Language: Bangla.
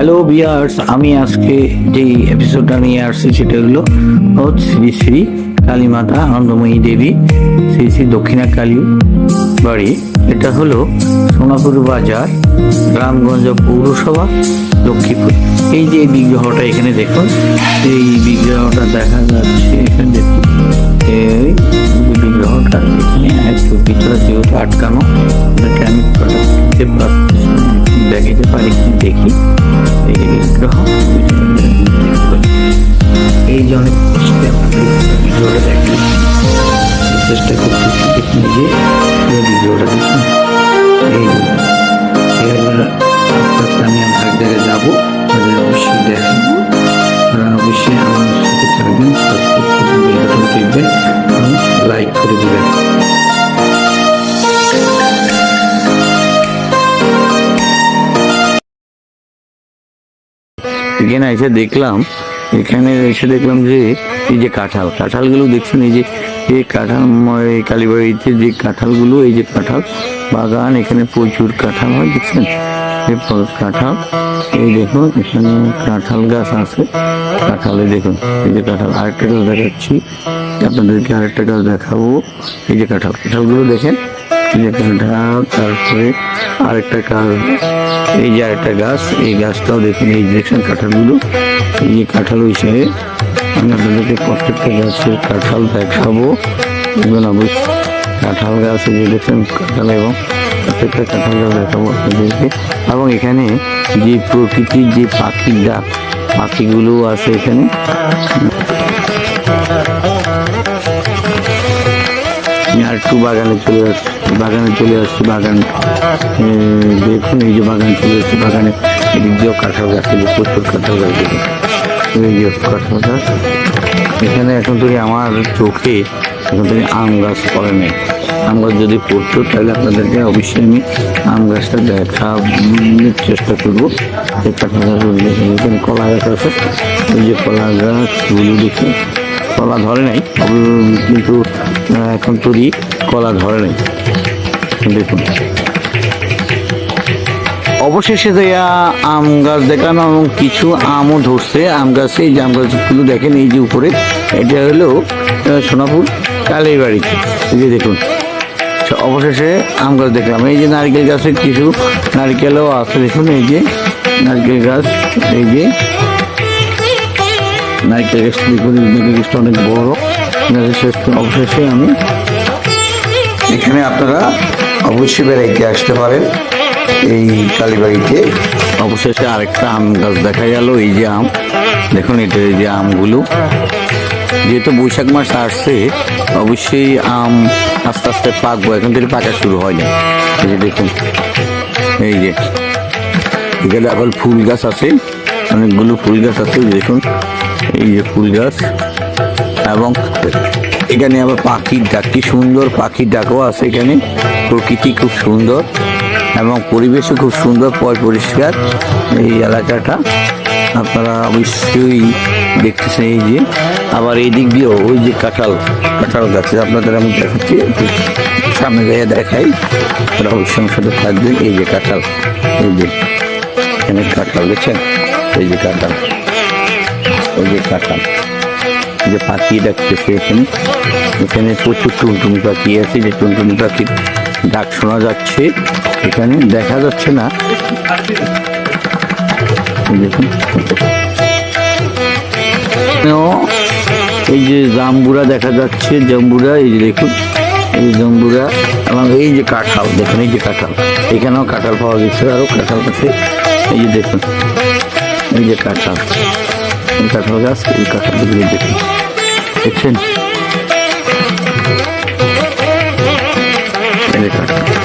হ্যালো বিয়ার্স আমি আজকে যে এপিসোডটা নিয়ে আসছি, সেটা হলো শ্রী শ্রী কালীমাতা আনন্দময়ী দেবী, শ্রী শ্রী দক্ষিণা কালী বাড়ি। এটা হলো সোনাপুর বাজার রামগঞ্জ পৌরসভা, লক্ষ্মীপুর। এই যে বিগ্রহটা এখানে দেখুন, এই বিগ্রহটা দেখা যাচ্ছে এখানে দেখুন। এই বিগ্রহটা এখানে একটু ভিতরে যেহেতু আটকানো এটাকে আমি দেখতে পাচ্ছি দেখাতে পারি কি দেখি? এই বিগ্রহ। এই যে দেখি চেষ্টা করতেছি দেখুন এই যে ভিডিওটা দেখুন। এই এখানে এসে দেখলাম, এখানে এসে দেখলাম যে এই যে কাঁঠাল, কাঁঠালগুলো দেখছেন এই যে, এই কাঁঠাল এই কালীবাড়িতে যে কাঁঠালগুলো, এই যে কাঁঠাল, বাগান, এখানে প্রচুর কাঁঠাল হয়, দেখছেন? কাঁঠাল, এই দেখুন, এখানে কাঁঠাল গাছ আছে, কাঁঠালে দেখুন, এই যে কাঁঠাল, আরেকটা গাছ দেখাচ্ছি, আপনাদেরকে আরেকটা গাছ দেখাবো, এই যে কাঁঠাল, কাঁঠালগুলো দেখেন যে কাঁঠাল তারপরে আরেকটা এই যে আরেকটা গাছ, এই গাছটাও দেখুন, এই কাঁঠালগুলো, এই যে কাঁঠাল হিসেবে প্রত্যেকটা গাছের কাঁঠাল দেখাবো। অবশ্যই কাঁঠাল গাছ, এই যে দেখছেন কাঁঠাল, এবং প্রত্যেকটা কাঁঠাল গাছ দেখাবো আপনাদেরকে। এবং এখানে যে প্রকৃতির যে পাখির ডাক পাখিগুলো আছে এখানে। একটু বাগানে চলে আসছি বাগানে চলে আসছি, বাগান দেখুন এই যে বাগান চলে আসছি, বাগানে এদিক কাঁঠাল গাছ প্রচুর কাঁঠাল গাছ এই যে কাঁঠাল গাছ এখানে এখন থেকে আমার চোখে এখন থেকে আম গাছ পড়ে নেই। আম গাছ যদি পড়তো, তাহলে আপনাদেরকে অবশ্যই আমি আম গাছটা দেখানোর চেষ্টা করব। কাঁঠাল দেখুন এখানে কলা গাছ আছে। এই যে কলা গাছগুলো দেখুন। কলা ধরে নাই কিন্তু এখন তৈরি কলা ধরে নাই। দেখুন। অবশেষে দেয়া আম গাছ দেখলাম এবং কিছু আমও ধরছে। আম গাছে, এই যে আম গাছগুলো দেখেন, এই যে উপরে, এটা হলো সোনাপুর কালীবাড়িতে এই যে দেখুন, অবশেষে আম গাছ দেখলাম। এই যে নারকেল গাছে কিছু নারকেলও আছে, দেখুন, এই যে নারকেল গাছ, এই যে এই নারকেল গাছটা অনেক বড়। অবশেষে আমি এখানে আপনারা অবশ্যই বেড়াইতে আসতে পারেন। এই কালীবাড়িতে। অবশেষে আরেকটা আম গাছ দেখা গেল এই যে আম। দেখুন এটা এই যে আমগুলো। যেহেতু বৈশাখ মাস আসছে অবশ্যই আম আস্তে আস্তে পাকবো। এখন থেকে পাকা শুরু হয়নি। এই যে দেখুন এই যে। এখানে এখন ফুল গাছ আছে অনেকগুলো ফুল গাছ আছে দেখুন। এই যে ফুল গাছ। এবং এখানে আবার পাখির ডাক, কি সুন্দর পাখির ডাকও আছে এখানে। প্রকৃতি খুব সুন্দর এবং পরিবেশও খুব সুন্দর পরিষ্কার এই এলাকাটা। আপনারা অবশ্যই দেখতেছেন এই যে। আবার এই দিক দিয়েও ওই যে কাঁঠাল কাঁঠাল গাছ আপনাদের আমি দেখাচ্ছি সামনে যাইয়ে দেখাই। আপনারা অবশ্যই সাথে থাকবেন। এই যে কাঁঠাল, এই যে এখানে কাঁঠাল, দেখছেন? এই যে কাঁঠাল। এই যে এই যে পাখি ডাকতেছে এখানে। এখানে প্রচুর টুনটুনি পাখি আছে, যে টুনটুনি পাখির ডাক শোনা যাচ্ছে। এখানে দেখা যাচ্ছে না। এই দেখুন। এই যে জাম্বুরা দেখা যাচ্ছে, জাম্বুরা, এই যে দেখুন। এই জাম্বুরা, এবং এই যে কাঁঠাল, দেখুন, এই যে কাঁঠাল। এখানেও কাঁঠাল পাওয়া গেছে আরও কাঁঠাল আছে। এই যে দেখুন, এই যে কাঁঠাল। কাঁঠাল গাছ এই কাঁঠালগুলো দেখুন দেখছেন কাঁঠাল